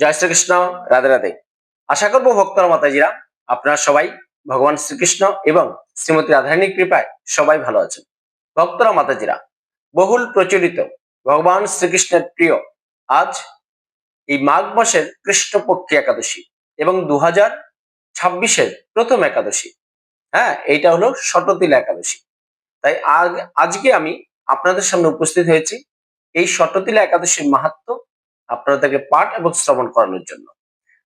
জয় শ্রীকৃষ্ণ, রাধে রাধে। আশা করব ভক্তরা মাতাজিরা, আপনারা সবাই ভগবান শ্রীকৃষ্ণ এবং শ্রীমতী রাধারানীর কৃপায় সবাই ভালো আছেন। ভক্তরা মাতাজিরা, বহুল প্রচলিত ভগবান শ্রীকৃষ্ণের প্রিয় আজ এই মাঘ মাসের কৃষ্ণপক্ষী একাদশী এবং দু হাজার ছাব্বিশের প্রথম একাদশী। হ্যাঁ এইটা হলো শততিল একাদশী। তাই আজকে আমি আপনাদের সামনে উপস্থিত হয়েছি। এই শততিলা একাদশীর মাহাত্ম আপনাদেরকে পাঠ এবং শ্রবণ করানোর জন্য।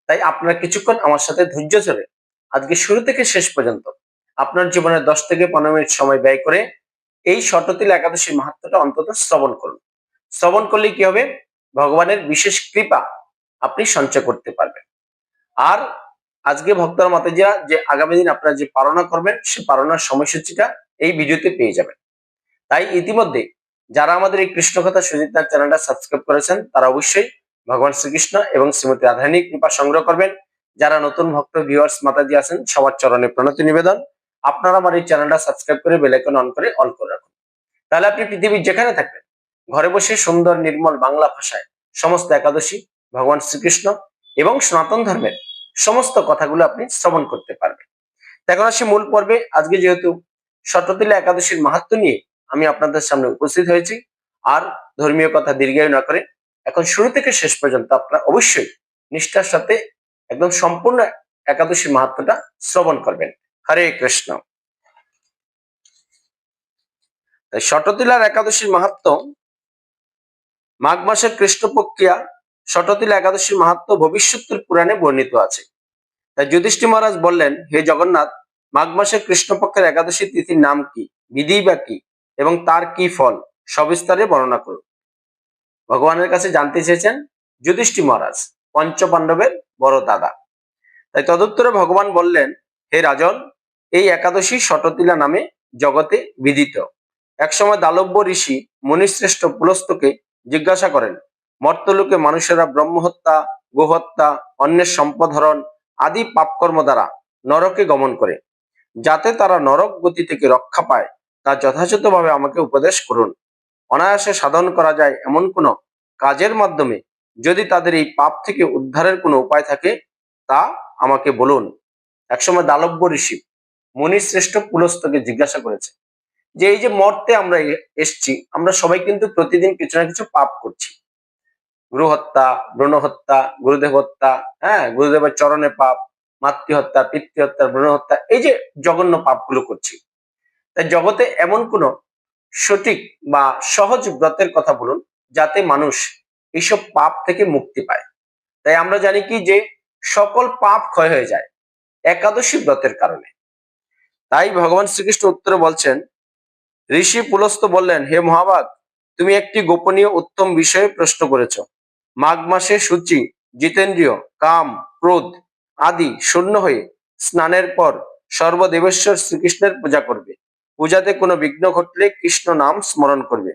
তাই আপনারা কিছুক্ষণ আমার সাথে ধৈর্য ধরে আজকে শুরু থেকে শেষ পর্যন্ত আপনার জীবনের দশ থেকে পনেরো মিনিট সময় ব্যয় করে এই শততিলা একাদশীর মাহাত্মটা অন্তত শ্রবণ করুন। শ্রবণ করলে কি হবে? ভগবানের বিশেষ কৃপা আপনি সঞ্চয় করতে পারবেন। আর আজকে ভক্তরা মাতাজিরা যে আগামী দিন আপনারা যে পালনা করবেন, সে পালনার সময়সূচিটা এই ভিডিওতে পেয়ে যাবেন। তাই ইতিমধ্যে যারা আমাদের এই কৃষ্ণ কথা সুজিত চ্যানেলটা সাবস্ক্রাইব করেছেন, তারা অবশ্যই ভগবান শ্রীকৃষ্ণ এবং শ্রীমতী রাধারানীর কৃপা সংগ্রহ করবেন। যারা নতুন ভক্ত ভিউয়ার্স মাতাজি আছেন, সবার চরণে প্রণতি নিবেদন। আপনারা আমার এই চ্যানেলটা সাবস্ক্রাইব করে বেল আইকন অন করে অল করে রাখুন। তাহলে আপনি পৃথিবীর যেখানে থাকবেন, ঘরে বসে সুন্দর, নির্মল বাংলা ভাষায় সমস্ত একাদশী, ভগবান শ্রীকৃষ্ণ এবং সনাতন ধর্মের সমস্ত কথাগুলো আপনি শ্রবণ করতে পারবেন। এখন আসি মূল পর্বে। আজকে যেহেতু শততিলা একাদশীর মাহাত্ম নিয়ে আমি আপনাদের সামনে উপস্থিত হয়েছি, আর ধর্মীয় কথা দীর্ঘায়ু না করে এখন শুরু থেকে শেষ পর্যন্ত আপনারা অবশ্যই নিষ্ঠার সাথে একদম সম্পূর্ণ একাদশীর মাহাত্মটা শ্রবণ করবেন। হরে কৃষ্ণ। তাই শততিলার একাদশীর মাহাত্ম, মাঘ মাসের কৃষ্ণপক্ষিয়া শততিলা একাদশীর মাহাত্ম ভবিষ্যতের পুরাণে বর্ণিত আছে। তাই যুধিষ্ঠি মহারাজ বললেন, হে জগন্নাথ, মাঘ মাসের কৃষ্ণপক্ষের একাদশী তিথির নাম কি, বিধি বা কি, এবং তার কি ফল, সবিস্তারে বর্ণনা করুন। ভগবানের কাছে জানতে চেয়েছেন যুধিষ্ঠি মহারাজ, পঞ্চপাণ্ডবের বড় দাদা। তাই তদুত্তরে ভগবান বললেন, হে রাজন, এই একাদশী শততিলা নামে জগতে বিদিত। একসময় দালব্য ঋষি মুনিশ্রেষ্ঠ পুলস্তকে জিজ্ঞাসা করেন, মর্তলোকে মানুষেরা ব্রহ্মহত্যা, গোহত্যা, অন্যের সম্পদহরণ আদি পাপকর্ম দ্বারা নরকে গমন করে। যাতে তারা নরক গতি থেকে রক্ষা পায়, তা যথাযথভাবে আমাকে উপদেশ করুন। অনায়াসে সাধন করা যায় এমন কোনো কাজের মাধ্যমে যদি তাদের এই পাপ থেকে উদ্ধারের কোনো উপায় থাকে, তা আমাকে বলুন। একসময় দালব্য ঋষি মুনিশ্রেষ্ঠ পুলস্তকে জিজ্ঞাসা করেছে যে, এই যে মর্তে আমরা এসছি, আমরা সবাই কিন্তু প্রতিদিন কিছু না কিছু পাপ করছি। গুরু হত্যা ব্রণ হত্যা গুরুদেব হত্যা হ্যাঁ গুরুদেবের চরণে পাপ মাতৃ হত্যা পিতৃ হত্যা ব্রণ হত্যা এই যে জঘন্য পাপগুলো করছি। তাই জগতে এমন কোন সঠিক বা সহজ ব্রতের কথা বলুন, যাতে মানুষ এইসব পাপ থেকে মুক্তি পায়। তাই আমরা জানি কি যে, সকল পাপ ক্ষয় হয়ে যায় একাদশী ব্রতের কারণে। তাই ভগবান শ্রীকৃষ্ণ উত্তরে বলছেন, ঋষি পুলস্ত বললেন, হে মহাভাগ তুমি একটি গোপনীয় উত্তম বিষয়ে প্রশ্ন করেছ। মাঘ মাসে সূচি, জিতেন্দ্রীয়, কাম, ক্রোধ আদি শূন্য হয়ে স্নানের পর সর্বদেবেশ্বর শ্রীকৃষ্ণের পূজা করবে। পূজাতে কোনো বিঘ্ন ঘটলে কৃষ্ণ নাম স্মরণ করবে।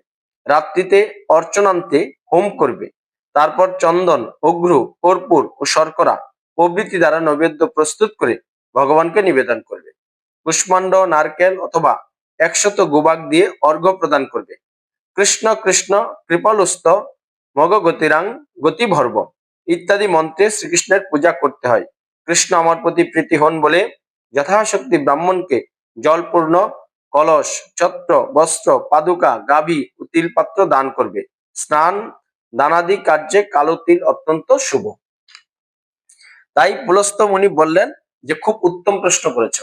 রাত্রিতে অর্চনান্তে হোম করবে। তারপর চন্দন অঘ্রু কর্পূর ও শর্করা প্রভৃতি দ্বারা নৈবেদ্য প্রস্তুত করে ভগবানকে নিবেদন করবে। কুষ্মাণ্ড নারকেল অথবা একশত গোবাক দিয়ে অর্ঘ্য প্রদান করবে। কৃষ্ণ কৃষ্ণ, কৃপালুস্ত, মগ গতিরাং গতি ভর্ব ইত্যাদি মন্ত্রে শ্রীকৃষ্ণের পূজা করতে হয়। কৃষ্ণ আমার প্রতি প্রীতি হন বলে যথাশক্তি ব্রাহ্মণকে জলপূর্ণ কলস, ছত্র, বস্ত্র, পাদুকা, গাভী ও তিলপাত্র দান করবে। স্নান, দানাদি কার্যে কালো তিল অত্যন্ত শুভ। তাই পুলস্ত মুনি বললেন যে, খুব উত্তম প্রশ্ন করেছ।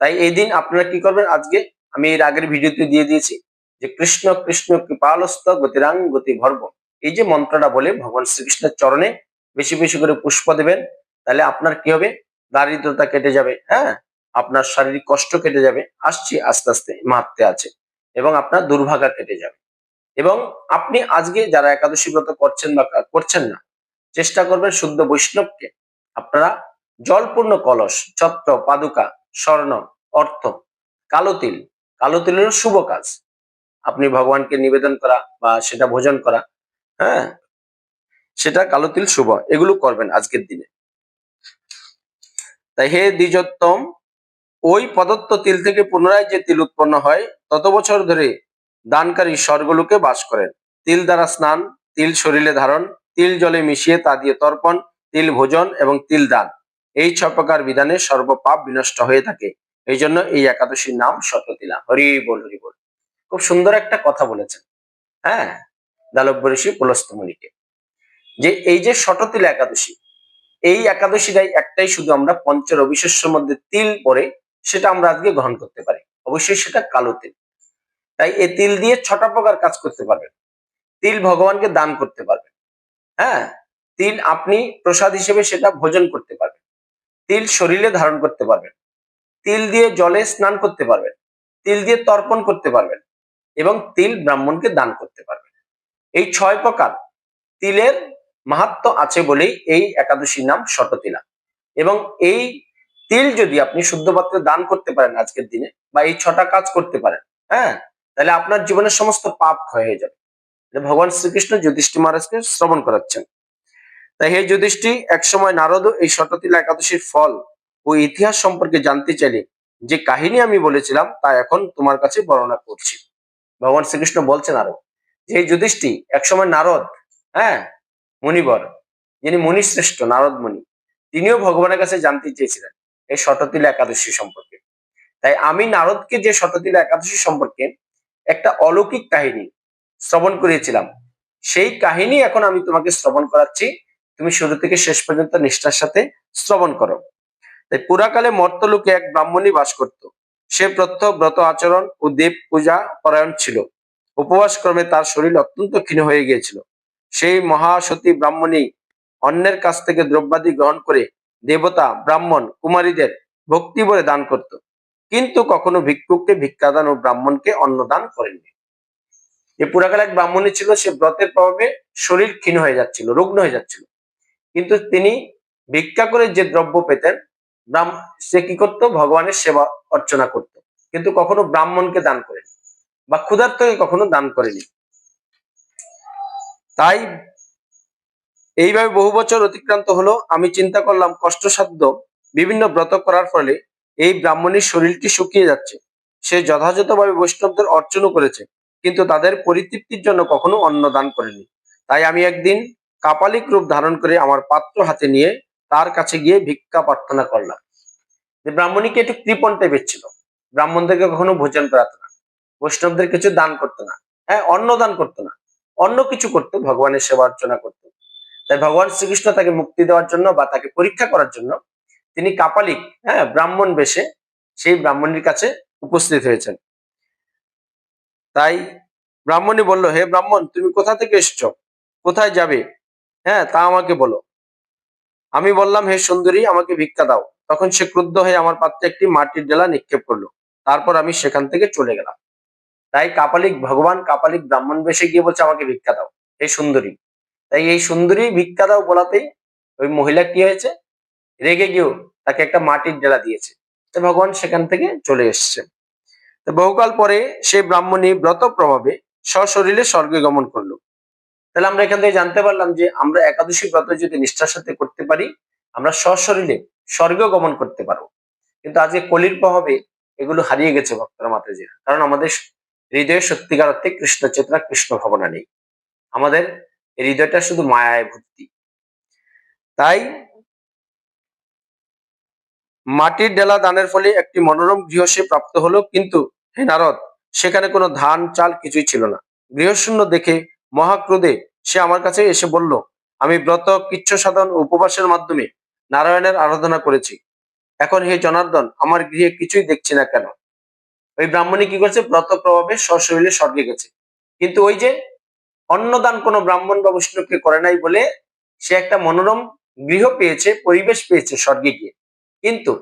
তাই এই দিন আপনারা কি করবেন? আজকে আমি এর আগের ভিডিওতে দিয়ে দিয়েছি যে, কৃষ্ণ কৃষ্ণ কৃপালস্ত, গতিরাং গতি ভর্ব এই যে মন্ত্রটা বলে ভগবান শ্রীকৃষ্ণের চরণে বেশি বেশি করে পুষ্প দেবেন, তাহলে আপনার কি হবে? দারিদ্রতা কেটে যাবে হ্যাঁ? আপনার শারীরিক কষ্ট কেটে যাবে, আসছি, আস্তে আস্তে মাহাত্মে আছে এবং আপনার দুর্ভাগা কেটে যাবে। এবং আপনি আজকে যারা একাদশী ব্রত করছেন বা করছেন না, চেষ্টা করবেন শুদ্ধ বৈষ্ণবকে আপনারা জলপূর্ণ কলস, ছত্র, পাদুকা, স্বর্ণ, অর্থ, কালো তিল, কালো তিলের শুভ কাজ। আপনি ভগবানকে নিবেদন করা বা সেটা ভোজন করা হ্যাঁ সেটা কালো তিল শুভ, এগুলো করবেন আজকের দিনে। তাই হে দ্বিজোত্তম ওই প্রদত্ত তিল থেকে পুনরায় যে তিল উৎপন্ন হয়, তত বছর ধরে দানকারী স্বর্গলোকে বাস করেন। তিল দ্বারা স্নান, তিল শরীরে ধারণ, তিল জলে মিশিয়ে তা দিয়ে তর্পণ, তিল ভোজন এবং তিল দান। এই ছ প্রকার বিধানে সর্বপাপ বিনষ্ট হয়ে থাকে। এই জন্য এই একাদশীর নাম শততিলা। হরি বল হরি বল। খুব সুন্দর একটা কথা বলেছেন। হ্যাঁ? দালব্য ঋষি পুলস্তমণিকে যে এই যে শততিলা একাদশী, এই একাদশী একাদশীটাই একটাই শুধু আমরা পঞ্চ রবিশস্যের মধ্যে তিল পরে সেটা আমরা আজকে গ্রহণ করতে পারি। অবশ্যই সেটা কালো তিল। তাই এই তিল দিয়ে ছটা প্রকার কাজ করতে পারবেন। তিল ভগবানকে দান করতে পারবেন। হ্যাঁ? তিল আপনি প্রসাদ হিসেবে সেটা ভোজন করতে পারবেন। তিল শরীরে ধারণ করতে পারবেন। তিল দিয়ে জলে স্নান করতে পারবেন। তিল দিয়ে তর্পণ করতে পারবেন এবং তিল ব্রাহ্মণকে দান করতে পারবেন। এই ছয় প্রকার তিলের মাহাত্ম আছে বলেই এই একাদশীর নাম শততিলা। এবং এই তিল যদি আপনি শুদ্ধ পাত্রে দান করতে পারেন আজকের দিনে, বা এই ছটা কাজ করতে পারেন হ্যাঁ? তাহলে আপনার জীবনের সমস্ত পাপ ক্ষয় হয়ে যাবে। ভগবান শ্রীকৃষ্ণ যুধিষ্ঠি মহারাজকে শ্রবণ করাচ্ছেন। তাই হে যুধিষ্ঠি একসময় নারদ এই শততিলা একাদশীর ফল ও ইতিহাস সম্পর্কে জানতে চাইলে যে কাহিনী আমি বলেছিলাম, তা এখন তোমার কাছে বর্ণনা করছি। ভগবান শ্রীকৃষ্ণ বলছেন আরও যে যুধিষ্ঠি একসময় নারদ হ্যাঁ? মুনিবর, যিনি মুনিশ্রেষ্ঠ, নারদ মুনি, তিনিও ভগবানের কাছে জানতে চেয়েছিলেন। এই শততিলা একাদশী সম্পর্কে। তাই আমি নারদকে যে শততিলা একাদশী সম্পর্কে একটা অলৌকিক কাহিনী শ্রবণ করিয়েছিলাম, সেই কাহিনী এখন আমি তোমাকে শ্রবণ করাচ্ছি। তুমি শুরু থেকে শেষ পর্যন্ত নিষ্ঠার সাথে শ্রবণ করো। তাই পুরাকালে মর্তলোকে এক ব্রাহ্মণী বাস করত। সে প্রত্যহ ব্রত আচরণ ও দেব পূজা পরায়ণ ছিল। উপবাস ক্রমে তার শরীর অত্যন্ত ক্ষীণ হয়ে গিয়েছিল। সেই মহাসতী ব্রাহ্মণী অন্যের কাছ থেকে দ্রব্যাদি গ্রহণ করে দেবতা, ব্রাহ্মণ, কুমারীদের ভক্তি বলে দান করত। কিন্তু কখনো ভিক্ষুককে ভিক্ষাদান ও ব্রাহ্মণকে অন্নদান করেননি। যে পুরাকালে এক ব্রাহ্মণী ছিল, সে ব্রতের প্রভাবে শরীর ক্ষীণ হয়ে যাচ্ছিল, রুগ্ন হয়ে যাচ্ছিল। কিন্তু তিনি ভিক্ষা করে যে দ্রব্য পেতেন সে কি করত? ভগবানের সেবা অর্চনা করত। কিন্তু কখনো ব্রাহ্মণকে দান করেনি বা ক্ষুধার্তকে কখনো দান করেনি তাই এইভাবে বহু বছর অতিক্রান্ত হলো, আমি চিন্তা করলাম কষ্টসাধ্য বিভিন্ন ব্রত করার ফলে এই ব্রাহ্মণীর শরীরটি শুকিয়ে যাচ্ছে। সে যথাযথভাবে বৈষ্ণবদের অর্চনও করেছে, কিন্তু তাদের পরিতৃপ্তির জন্য কখনো অন্ন দান করেনি। তাই আমি একদিন কাপালিক রূপ ধারণ করে আমার পাত্র হাতে নিয়ে তার কাছে গিয়ে ভিক্ষা প্রার্থনা করলাম। যে ব্রাহ্মণীকে একটু কৃপণ টাইপের ছিল। ব্রাহ্মণদেরকে কখনো ভোজন করাতো না, বৈষ্ণবদের কিছু দান করতো না হ্যাঁ অন্ন দান করতো না। অন্য কিছু করতো, ভগবানের সেবা অর্চনা করতো। তাই ভগবান শ্রীকৃষ্ণ তাকে মুক্তি দেওয়ার জন্য বা তাকে পরীক্ষা করার জন্য তিনি কাপালিক হ্যাঁ ব্রাহ্মণ বেশে সেই ব্রাহ্মণীর কাছে উপস্থিত হয়েছেন। তাই ব্রাহ্মণী বলল, হে ব্রাহ্মণ, তুমি কোথা থেকে এসছো? কোথায় যাবে? হ্যাঁ তা আমাকে বলো। আমি বললাম, হে সুন্দরী, আমাকে ভিক্ষা দাও। তখন সে ক্রুদ্ধ হয়ে আমার পাত্রে একটি মাটির ডেলা নিক্ষেপ করল। তারপর আমি সেখান থেকে চলে গেলাম। তাই কাপালিক, ভগবান কাপালিক ব্রাহ্মণ বেশে গিয়ে বলছে, আমাকে ভিক্ষা দাও। হে সুন্দরী তাই এই সুন্দরী ভিক্ষা দাও বলাতেই ওই মহিলা কি হয়েছে? রেগে গিয়েও তাকে একটা মাটির ডেলা দিয়েছে। তো ভগবান সেখান থেকে চলে এসছে। তো বহুকাল পরে সেই ব্রাহ্মণী ব্রত প্রভাবে সশরীরে স্বর্গে গমন করল। তাহলে আমরা এখান থেকে জানতে পারলাম যে আমরা একাদশী ব্রত যদি নিষ্ঠার সাথে করতে পারি, আমরা সশরীরে স্বর্গ গমন করতে পারব। কিন্তু আজকে কলির প্রভাবে এগুলো হারিয়ে গেছে ভক্তরা মাতাজিরা। কারণ আমাদের হৃদয়ে সত্যিকার অর্থে কৃষ্ণ চেতনা, কৃষ্ণ ভাবনা নেই। আমাদের হৃদয়টা শুধু মায়ায় ভর্তি। তাই মাটির ডেলা দানের ফলে একটি মনোরম গৃহ সে প্রাপ্ত হলো, কিন্তু হে নারদ, সেখানে কোনো ধান, চাল কিছুই ছিল না। গৃহশূন্য দেখে মহাক্রোধে সে আমার কাছে এসে বলল, আমি ব্রত, কিচ্ছ সাধন উপবাসের মাধ্যমে নারায়ণের আরাধনা করেছি। এখন হে জনার্দন, আমার গৃহে কিছুই দেখছি না কেন? ওই ব্রাহ্মণী কি করছে? ব্রত প্রভাবে সশরীরে স্বর্গে গেছে। কিন্তু ওই যে অন্নদান কোনো ব্রাহ্মণ বা বৈষ্ণবকে করে নাই বলে সে একটা মনোরম গৃহ পেয়েছে, পরিবেশ পেয়েছে স্বর্গে গিয়ে। কিন্তু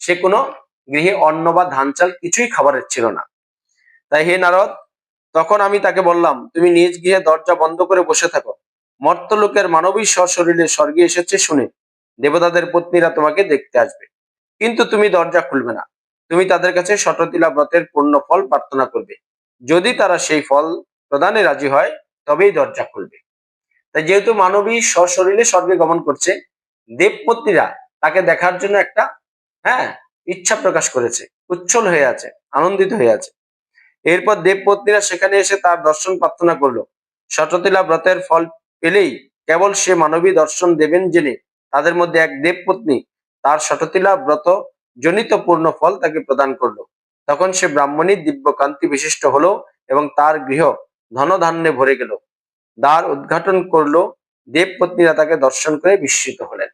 সে কোনো গৃহে অন্ন বা ধান চাল কিছুই খাবারের ছিল না। তাই হে নারদ, তখন আমি তাকে বললাম, তুমি নিজ গৃহে দরজা বন্ধ করে বসে থাকো। মর্তলোকের মানবী সশরীরে স্বর্গে এসেছে শুনে দেবতাদের পত্নীরা তোমাকে দেখতে আসবে। কিন্তু তুমি দরজা খুলবে না। তুমি তাদের কাছে শততিলা ব্রতের পূর্ণ ফল প্রার্থনা করবে। যদি তারা সেই ফল প্রদানে রাজি হয় তবেই দরজা খুলবে। তাই যেহেতু মানবী সশরীরে স্বর্গে গমন করছে, দেবপত্নীরা তাকে দেখার জন্য একটা হ্যাঁ ইচ্ছা প্রকাশ করেছে, উচ্ছল হয়ে আছে, আনন্দিত হয়ে আছে। এরপর দেবপত্নীরা সেখানে এসে তার দর্শন প্রার্থনা করল। শততিলা ব্রতের ফল পেলেই কেবল সে মানবী দর্শন দেবেন জেনে তাদের মধ্যে এক দেবপত্নী তার শততিলা ব্রত জনিত পূর্ণ ফল তাকে প্রদান করল। তখন সে ব্রাহ্মণী দিব্যকান্তি বিশিষ্ট হলো এবং তার গৃহ ধনধান্যে ভরে গেল। দ্বার উদ্ঘাটন করল, দেবপত্নীরা তাকে দর্শন করে বিস্মিত হলেন।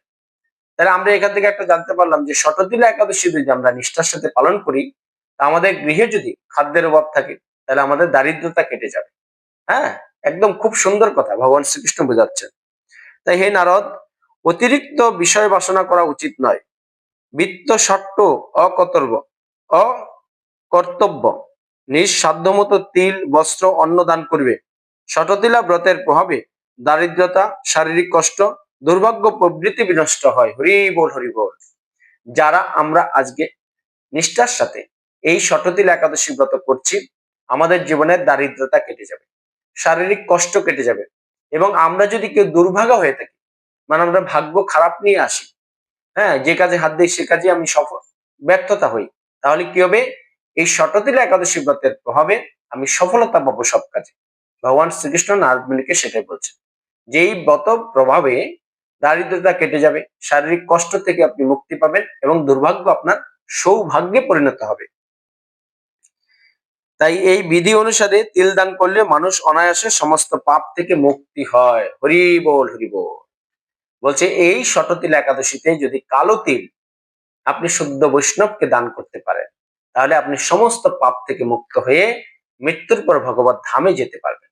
তাহলে আমরা এখান থেকে একটা জানতে পারলাম যে শতদিলা একাদশী যদি আমরা নিষ্ঠার সাথে পালন করি, তা আমাদের গৃহে যদি খাদ্যের অভাব থাকে, তাহলে আমাদের দারিদ্রতা কেটে যাবে। হ্যাঁ? একদম খুব সুন্দর কথা, ভগবান শ্রীকৃষ্ণ বোঝাচ্ছেন। তাই হে নারদ, অতিরিক্ত বিষয় বাসনা করা উচিত নয়। বৃত্ত সট্ট অকর্তব্য অকর্তব্য। নিজ সাধ্যমতো তিল, বস্ত্র, অন্ন দান করবে। শততিলা ব্রতের প্রভাবে দারিদ্রতা, শারীরিক কষ্ট, দুর্ভাগ্য প্রবৃত্তি বিনষ্ট হয়। হরি বল হরি বল। যারা আমরা আজকে নিষ্ঠার সাথে এই শততিল একাদশী ব্রত করছি, আমাদের জীবনের দারিদ্রতা কেটে যাবে, শারীরিক কষ্ট কেটে যাবে এবং আমরা যদি কেউ দুর্ভাগা হয়ে থাকি মানে আমরা ভাগ্য খারাপ নিয়ে আসি হ্যাঁ যে কাজে হাত দিই, সে কাজে আমি সফল, ব্যর্থতা হই, তাহলে কি হবে? এই শততিল একাদশী ব্রতের প্রভাবে আমি সফলতা পাবো সব কাজে। ভগবান শ্রীকৃষ্ণ নারদমণিকে সেটাই বলছেন। যে এই ব্রত প্রভাবে দারিদ্রতা কেটে যাবে, শারীরিক কষ্ট থেকে আপনি মুক্তি পাবেন এবং দুর্ভাগ্য আপনার সৌভাগ্যে পরিণত হবে। তাই এই বিধি অনুসারে তিল দান করলে মানুষ অনায়াসে সমস্ত পাপ থেকে মুক্তি হয়। হরি বল হরি বল। বলছে, এই শততিল একাদশীতে যদি কালো তিল আপনি শুদ্ধ বৈষ্ণবকে দান করতে পারেন তাহলে আপনি সমস্ত পাপ থেকে মুক্ত হয়ে মৃত্যুর পর ভগবত ধামে যেতে পারবেন।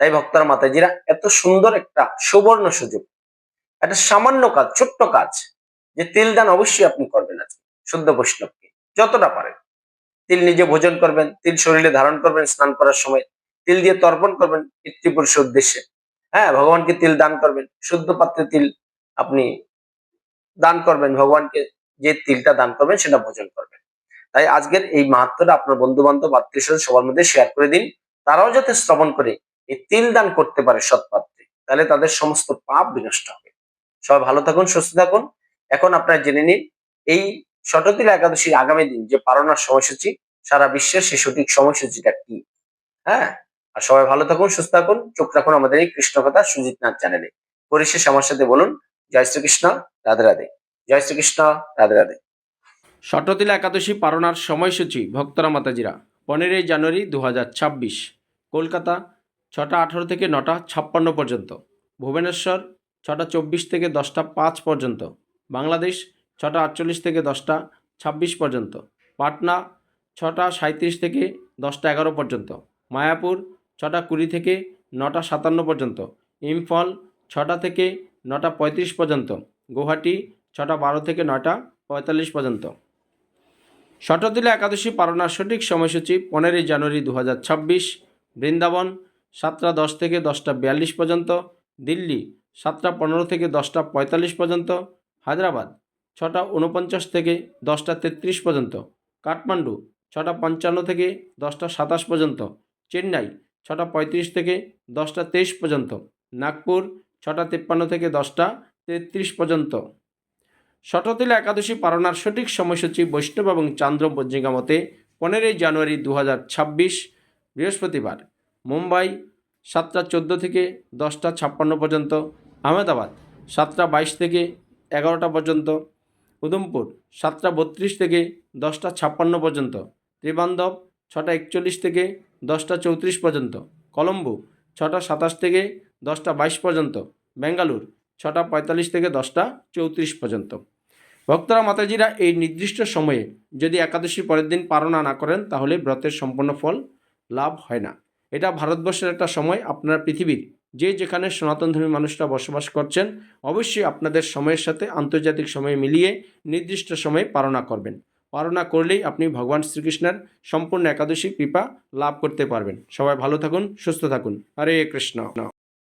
তাই ভক্তরা মাতাজিরা এত সুন্দর একটা সুবর্ণ সুযোগ, একটা সামান্য কাজ, ছোট্ট কাজ যে তিল দান অবশ্যই আপনি করবেন আজকে, শুদ্ধ বৈষ্ণবকে, যতটা পারেন। তিল নিজে ভোজন করবেন, তিল শরীরে ধারণ করবেন স্নান করার সময়, তিল দিয়ে তর্পণ করবেন পিতৃপুরুষের উদ্দেশ্যে। হ্যাঁ ভগবানকে তিল দান করবেন, শুদ্ধ পাত্রে তিল আপনি দান করবেন, ভগবানকে যে তিলটা দান করবেন সেটা ভোজন করবেন। তাই আজকের এই মাহাত্মটা আপনার বন্ধু বান্ধব আত্মীয় স্বজন সবার মধ্যে শেয়ার করে দিন। তারাও যাতে শ্রবণ করে, এই তিল দান করতে পারে সৎপাত্রে, তাহলে তাদের সমস্ত পাপ বিনষ্ট হবে। সবাই ভালো থাকুন, সুস্থ থাকুন। এখন আপনারা জেনে নিন, এই শততিল একাদশীর আগামী দিন যে পালনার সময়সূচি, সারা বিশ্বের সেই সঠিক সময়সূচিটা কি? হ্যাঁ? আর সবাই ভালো থাকুন, সুস্থ থাকুন। চোখ রাখুন আমাদের এই কৃষ্ণ কথা সুজিত নাথ চ্যানেলে। পরিশেষ আমার সাথে বলুন, জয় শ্রীকৃষ্ণ, রাধে রাধে। জয় শ্রীকৃষ্ণ, রাধে রাধে। শটতিলা একাদশী পারণার সময়সূচি, ভক্তরা মাতাজিরা। পনেরোই জানুয়ারি দু হাজার ছাব্বিশ, কলকাতা ছটা আঠারো থেকে নটা ছাপ্পান্ন পর্যন্ত, ভুবনেশ্বর ছটা চব্বিশ থেকে দশটা পাঁচ পর্যন্ত, বাংলাদেশ ছটা আটচল্লিশ থেকে দশটা ছাব্বিশ পর্যন্ত, পাটনা ছটা সাঁত্রিশ থেকে দশটা এগারো পর্যন্ত, মায়াপুর ছটা কুড়ি থেকে নটা সাতান্ন পর্যন্ত, ইম্ফল ছটা থেকে নটা পঁয়ত্রিশ পর্যন্ত, গুয়াহাটি ছটা বারো থেকে নটা পঁয়তাল্লিশ পর্যন্ত। শটতিলা একাদশী পালনার সঠিক সময়সূচি পনেরোই জানুয়ারি দু বৃন্দাবন সাতটা দশ থেকে দশটা বিয়াল্লিশ পর্যন্ত, দিল্লি সাতটা পনেরো থেকে দশটা পঁয়তাল্লিশ পর্যন্ত, হায়দ্রাবাদ ছটা উনপঞ্চাশ থেকে দশটা তেত্রিশ পর্যন্ত, কাঠমান্ডু ছটা পঞ্চান্ন থেকে দশটা সাতাশ পর্যন্ত, চেন্নাই ছটা পঁয়ত্রিশ থেকে দশটা তেইশ পর্যন্ত, নাগপুর ছটা তিপ্পান্ন থেকে দশটা তেত্রিশ পর্যন্ত। শততিলা একাদশী পালনার সঠিক সময়সূচি বৈষ্ণব এবং চান্দ্র পঞ্জিকা মতে পনেরোই জানুয়ারি দু হাজার ছাব্বিশ, বৃহস্পতিবার, মুম্বাই সাতটা চোদ্দ থেকে দশটা ছাপ্পান্ন পর্যন্ত, আহমেদাবাদ সাতটা বাইশ থেকে এগারোটা পর্যন্ত, উধমপুর সাতটা বত্রিশ থেকে দশটা ছাপ্পান্ন পর্যন্ত, ত্রিবান্ধব ছটা একচল্লিশ থেকে দশটা চৌত্রিশ পর্যন্ত, কলম্বো ছটা সাতাশ থেকে দশটা বাইশ পর্যন্ত, বেঙ্গালুর ছটা পঁয়তাল্লিশ থেকে দশটা চৌত্রিশ পর্যন্ত। ভক্তরা মাতাজিরা এই নির্দিষ্ট সময়ে যদি একাদশী পরের দিন পারণা না করেন, তাহলে ব্রতের সম্পূর্ণ ফল লাভ হয় না। এটা ভারতবর্ষের একটা সময়। আপনারা পৃথিবীর যে যেখানে সনাতনধর্মী মানুষরা বসবাস করছেন, অবশ্যই আপনাদের সময়ের সাথে আন্তর্জাতিক সময় মিলিয়ে নির্দিষ্ট সময়ে পারণা করবেন। পারণা করলেই আপনি ভগবান শ্রীকৃষ্ণের সম্পূর্ণ একাদশী কৃপা লাভ করতে পারবেন। সবাই ভালো থাকুন, সুস্থ থাকুন। হরে কৃষ্ণ।